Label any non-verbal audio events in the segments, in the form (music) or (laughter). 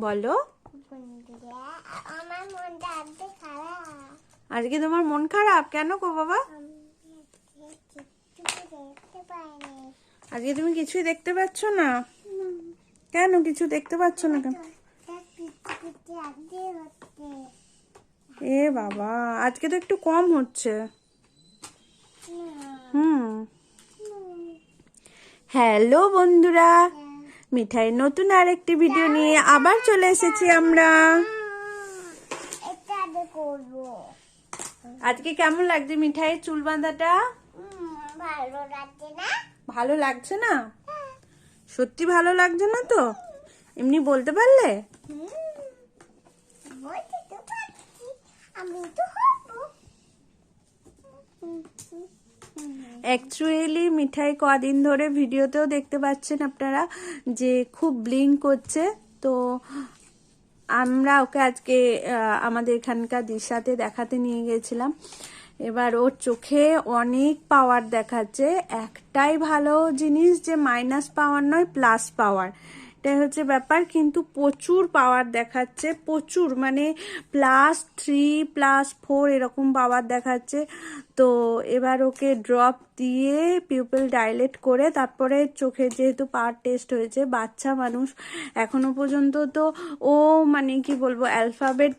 বলো। আজকে তোমার মন খারাপ? কেন গো বাবা? আজকে তুমি কিছুই দেখতে পাচ্ছ না? কেন কিছু দেখতে পাচ্ছ না কেন? এ বাবা, আজকে তো একটু কম হচ্ছে। হুম। হ্যালো বন্ধুরা মিঠাইয়ের নতুন আরেকটি ভিডিও নিয়ে আবার চলে এসেছি আমরা। আজকে কেমন লাগছে মিঠাইয়ের চুল বাঁধাটা? ভালো লাগছে না? ভালো লাগছে না? সত্যি ভালো লাগছে না তো? এমনি বলতে পারলে? আমি তো। অ্যাকচুয়ালি মিঠাই কদিন ধরে ভিডিওতেও দেখতে পাচ্ছেন আপনারা যে খুব ব্লিঙ্ক করছে। তো আমরা ওকে আজকে আমাদের এখানকার দিশাতে দেখাতে নিয়ে গেছিলাম। এবার ওর চোখে অনেক পাওয়ার দেখাচ্ছে। একটাই ভালো জিনিস যে মাইনাস পাওয়ার নয় প্লাস পাওয়ার এটাই হচ্ছে ব্যাপার। কিন্তু প্রচুর পাওয়ার দেখাচ্ছে, প্রচুর মানে প্লাস থ্রি প্লাস ফোর এরকম পাওয়ার দেখাচ্ছে। তো এবার ওকে ড্রপ দিয়ে পিউপেল ডাইলেট করে তারপরে চোখে যেহেতু পাওয়ার টেস্ট হয়েছে, বাচ্চা মানুষ এখনও পর্যন্ত তো ও মানে কি বলব অ্যালফাবেট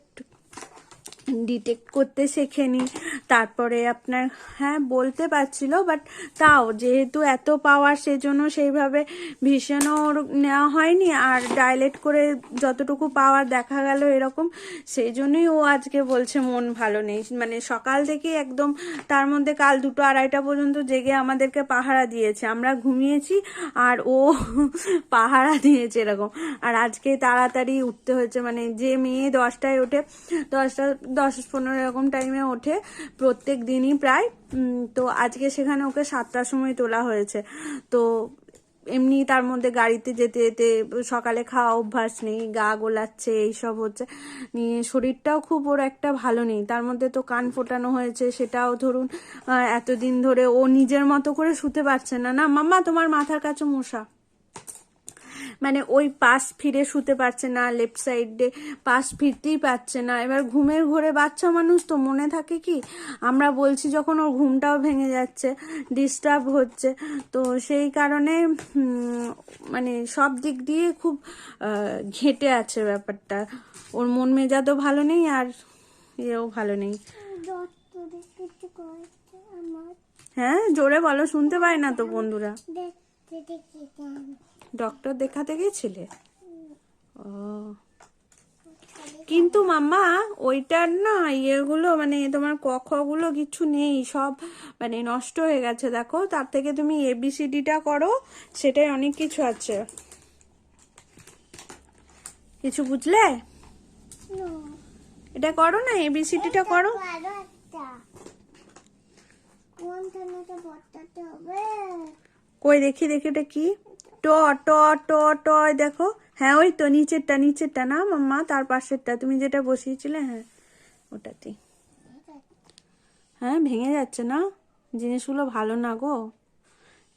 ডিটেক্ট করতে শেখেনি। তারপরে আপনার হ্যাঁ বলতে পারছিল বাট তাও যেহেতু এত পাওয়ার সেজন্য সেইভাবে ভীষণও নেওয়া হয়নি, আর ডাইলেট করে যতটুকু পাওয়ার দেখা গেল এরকম সেই জন্যই ও আজকে বলছে মন ভালো নেই। মানে সকাল থেকে একদম তার মধ্যে কাল দুটো আড়াইটা পর্যন্ত জেগে আমাদেরকে পাহারা দিয়েছে। আমরা ঘুমিয়েছি আর ও (laughs) পাহারা দিয়েছে এরকম। আর আজকে তাড়াতাড়ি উঠতে হয়েছে। মানে যে মেয়ে দশটায় ওঠে, দশটা দশ পনেরো এরকম টাইমে ওঠে প্রত্যেক দিনই প্রায়। তো আজকে সেখানে ওকে সাতটার সময় তোলা হয়েছে। তো এমনি তার মধ্যে গাড়িতে যেতে যেতে সকালে খাওয়া অভ্যাস নেই, গা গোলাচ্ছে, এইসব হচ্ছে। নিয়ে শরীরটাও খুব ওর একটা ভালো নেই। তার মধ্যে তো কান ফোটানো হয়েছে, সেটাও ধরুন এতদিন ধরে ও নিজের মতো করে শুতে পারছে না। না, মাম্মা, তোমার মাথার কাছে মশা। মানে ওই পাশ ফিরে শুতে পারছে না লেফট সাইডে পাশ ফিরতেই পারছে না। এবার ঘুমের ঘোরে বাচ্চা মানুষ তো মনে থাকে কি আমরা বলছি যখন ওর ঘুমটাও ভেঙে যাচ্ছে ডিস্টার্ব হচ্ছে তো সেই কারণে মানে সব দিক দিয়ে খুব ঘেঁটে আছে ব্যাপারটা। ওর মন মেজাজও ভালো নেই আর ইয়েও ভালো নেই। হ্যাঁ জোরে বলো শুনতে পাই না তো বন্ধুরা। ডক্টর দেখাতে গেছিলে? ও। কিন্তু মাম্মা ওইটার না ইয়েগুলো মানে তোমার কখগুলো কিছু নেই সব মানে নষ্ট হয়ে গেছে দেখো। তার থেকে তুমি এবিসিডিটা করো সেটাই অনেক কিছু আছে। কিছু বুঝলে? এটা করো না এবিসিডিটা করো। কই দেখি দেখি এটা কি? ট ট ট ট, দেখো। হ্যাঁ ওই তো নিচেরটা নিচেরটা না মাম্মা? তার পাশেরটা। তুমি যেটা বসিয়েছিলে হ্যাঁ ওটাতেই হ্যাঁ ভেঙে যাচ্ছে না? জিনিসগুলো ভালো না গো।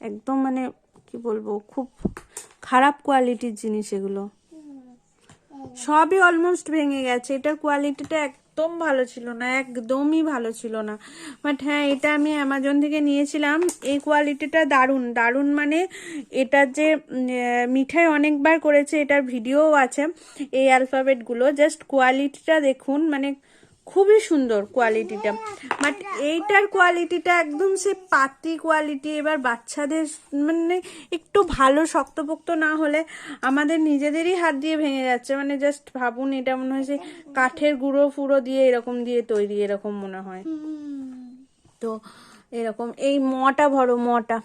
একদম মানে কি বলব, খুব খারাপ কোয়ালিটির জিনিস এগুলো। সবই অলমোস্ট ভেঙে গেছে। এটার কোয়ালিটিটা একদম ভালো ছিল না, একদমই ভালো ছিল না। বাট হ্যাঁ এটা আমি অ্যামাজন থেকে নিয়েছিলাম। এই কোয়ালিটিটা দারুণ। দারুণ মানে এটার যে মিঠাই অনেকবার করেছে, এটার ভিডিও আছে। এই অ্যালফাবেটগুলো জাস্ট কোয়ালিটিটা দেখুন মানে খুবই সুন্দর কোয়ালিটিটা বাট এইটার কোয়ালিটিটা একদম সে পাতি কোয়ালিটি এবার বাচ্চাদের মানে একটু ভালো শক্তপোক্ত না হলে আমাদের নিজেদেরই হাত দিয়ে ভেঙে যাচ্ছে। মানে জাস্ট ভাবুন, এটা মনে হয় যে কাঠের গুঁড়ো ফুড়ো দিয়ে এরকম দিয়ে তৈরি, এরকম মনে হয়। তো এরকম, এই মটা ভরো, মটা।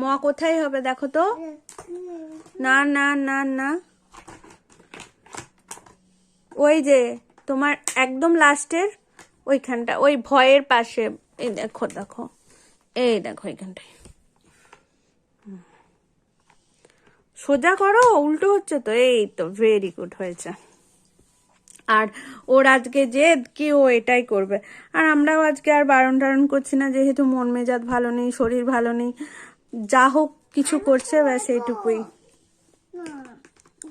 ম কোথায় হবে দেখো তো? না না না না। ওই যে তোমার একদম লাস্টের ওইখানটা ওই ভয়ের পাশে। এই দেখো দেখো। এই দেখো এইখানটায় সোজা করো উল্টো হচ্ছে তো। এই তো ভেরি গুড হয়েছে। আর ওর আজকে জেদ কি ও এটাই করবে। আর আমরাও আজকে আর বারণ টারণ করছি না যেহেতু মন মেজাজ ভালো নেই শরীর ভালো নেই। যা হোক কিছু করছে ব্যাস এইটুকুই।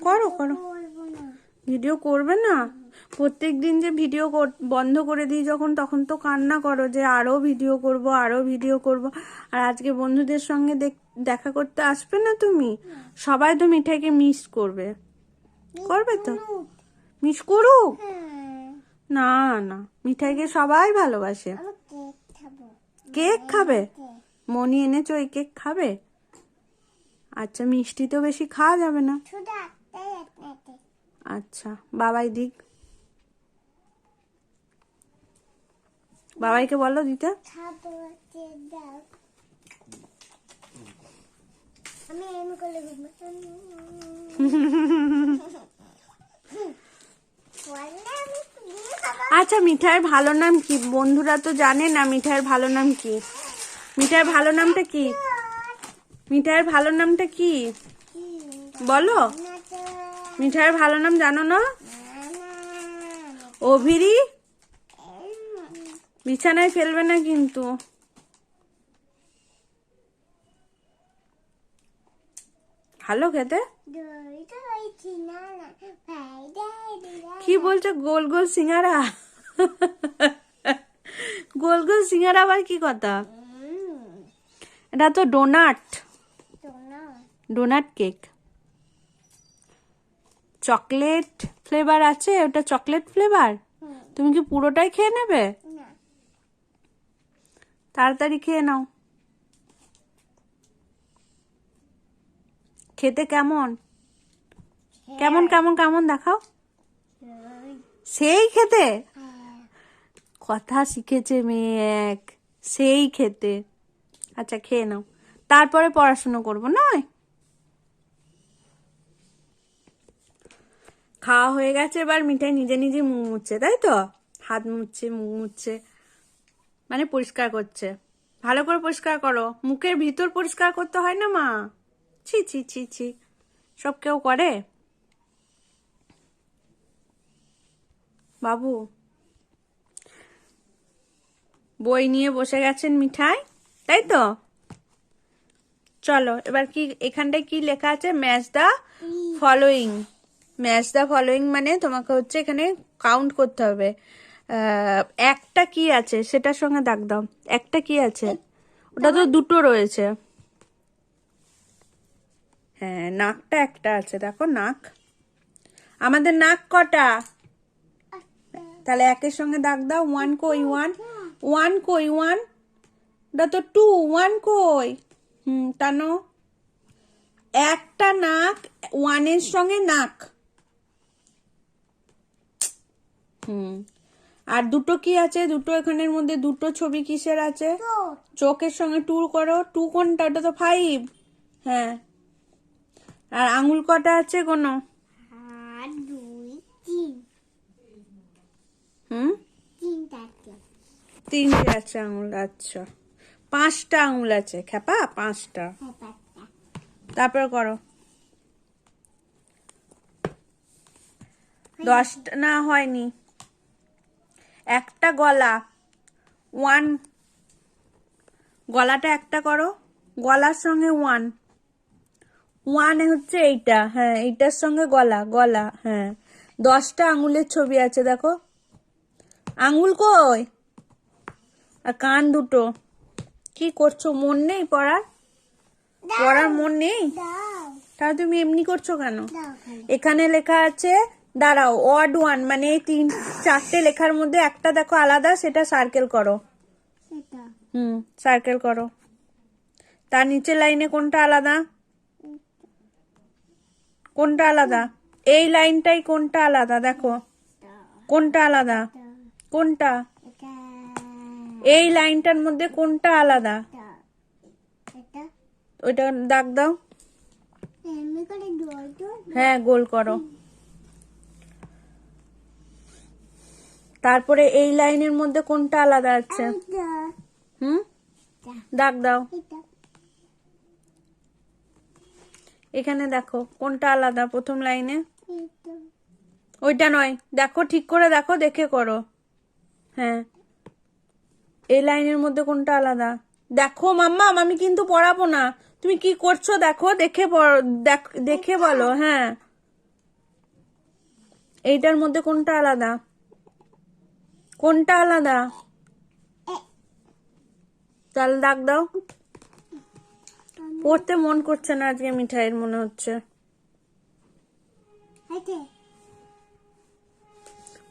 করো করো। ভিডিও করবে না? প্রত্যেক দিন যে ভিডিও বন্ধ করে দিই যখন তখন তো কান্না করো যে আরও ভিডিও করব আরও ভিডিও করব। আর আজকে বন্ধুদের সঙ্গে দেখ- করতে আসবে না তুমি? সবাই তো মিঠাইকে মিস করবে। করবে তো? মিস করুক? হ্যাঁ। না না। মিঠাইকে সবাই ভালোবাসে। কেক খাবে। মনি এনেছো ওই কেক খাবে? আচ্ছা মিষ্টি তো বেশি খাওয়া যাবে না। আচ্ছা বাবাই দিক। বাবাইকে বলো দিতে। আচ্ছা মিঠাইয়ের ভালো নাম কি? বন্ধুরা তো জানে না মিঠাইয়ের ভালো নাম কি। মিঠাইয়ের ভালো নামটা কি? মিঠাইয়ের ভালো নামটা কি? বলো। মিঠাইয়ের ভালো নাম জানো না? অভিরি? বিছানায় ফেলবে না কিন্তু। ভালো খেতে? কি বলছো? গোল গোল সিঙ্গারা? গোল গোল সিঙ্গারা আবার কি কথা? এটা তো donut. Donut cake. Chocolate flavour আছে? ওটা চকলেট ফ্লেভার? তুমি কি পুরোটাই খেয়ে নেবে? তাড়াতাড়ি খেয়ে নাও। খেতে কেমন? কেমন কেমন কেমন দেখাও। সেই খেতে? কথা শিখেছে মেয়ে এক। সেই খেতে। আচ্ছা খেয়ে নাও। তারপরে পড়াশুনো করব নয়? খাওয়া হয়ে গেছে এবার মিঠাই নিজে নিজে মুখ মুছছে তাই তো? হাত মুছছে মুখ মুছছে মানে পরিষ্কার করছে। ভালো করে পরিষ্কার করো। মুখের ভিতর পরিষ্কার করতে হয় না মা? ছি ছি ছি ছি। সব কেউ করে? বাবু বই নিয়ে বসে গেছেন মিঠাই? তাই তো? চলো এবার কি এখানটায় কি লেখা আছে? Match the following match the following মানে তোমাকে হচ্ছে এখানে কাউন্ট করতে হবে। একটা কি আছে? সেটার সঙ্গে দাগ দাও। একটা কি আছে? ওটা তো দুটো রয়েছে। হ্যাঁ নাকটা একটা আছে। দেখো নাক। আমাদের নাক কটা? তাহলে একের সঙ্গে দাগ দাও। ওয়ান কই ওয়ান? ওয়ান কই ওয়ান? ওটা তো টু ওয়ান কই? হুম টানো। একটা নাক ওয়ানের সঙ্গে নাক। হুম। আর দুটো কি আছে? দুটো এখানের মধ্যে দুটো ছবি কিসের আছে? চোখের সঙ্গে টু করো। টু কোনটা? ওটা তো ফাইভ হ্যাঁ। আর আঙুল কটা আছে কোনো? হুম? তিনটে আছে। আঙুল আচ্ছা। পাঁচটা আঙুল আছে। খ্যাপা? পাঁচটা। তারপর করো। দশটা না হয়নি। একটা গলা। ওয়ান গলাটা একটা করো। গলার সঙ্গে ওয়ান ওয়ান হচ্ছে এইটা। হ্যাঁ এইটার সঙ্গে গলা গলা হ্যাঁ। দশটা আঙুলের ছবি আছে দেখো। আঙুল কই? আর কান দুটো। কি করছ? মন নেই পড়ার? পড়ার মন নেই? তাহলে তুমি এমনি করছ কেন? এখানে লেখা আছে দাঁড়াও অড ওয়ান মানে এই তিন চারটে লেখার মধ্যে একটা দেখো আলাদা সেটা সার্কেল করো। হুম সার্কেল করো। তার নিচের লাইনে কোনটা আলাদা? কোনটা আলাদা? এই লাইনটাই কোনটা আলাদা? দেখো। কোনটা আলাদা? কোনটা? এই লাইনটার মধ্যে কোনটা আলাদা? ওইটা দাগ দাও। জল হ্যাঁ গোল করো। তারপরে এই লাইনের মধ্যে কোনটা আলাদা আছে? হুম? দাগ দাও। এখানে দেখো কোনটা আলাদা প্রথম লাইনে? ওইটা নয়। দেখো ঠিক করে দেখো দেখে করো। হ্যাঁ। এই লাইনের মধ্যে কোনটা আলাদা? দেখো মাম্মা আমি কিন্তু পড়াবো না। তুমি কি করছ দেখো দেখে দেখে বলো হ্যাঁ। এইটার মধ্যে কোনটা আলাদা? কোনটা আলাদা? তাহলে দাগ দাও। পড়তে মন করছে না আজকে মিঠাইয়ের মনে হচ্ছে।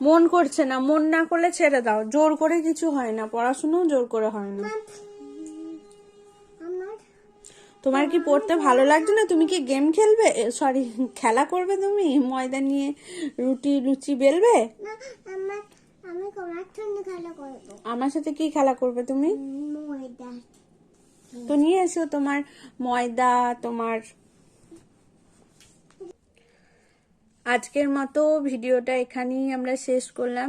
মন করছে না মন না করলে ছেড়ে দাও। জোর করে কিছু হয় না পড়াশুনো জোর করে হয় না। তোমার কি পড়তে ভালো লাগছে না? তুমি কি গেম খেলবে? সরি খেলা করবে তুমি? ময়দা নিয়ে রুটি লুচি বেলবে? আমি তোমার সঙ্গে খেলা করব। আমার সাথে কি খেলা করবে তুমি? ময়দা। তো নিয়ে এসো তোমার ময়দা তোমার আজকের মতো ভিডিওটা এখানেই আমরা শেষ করলাম।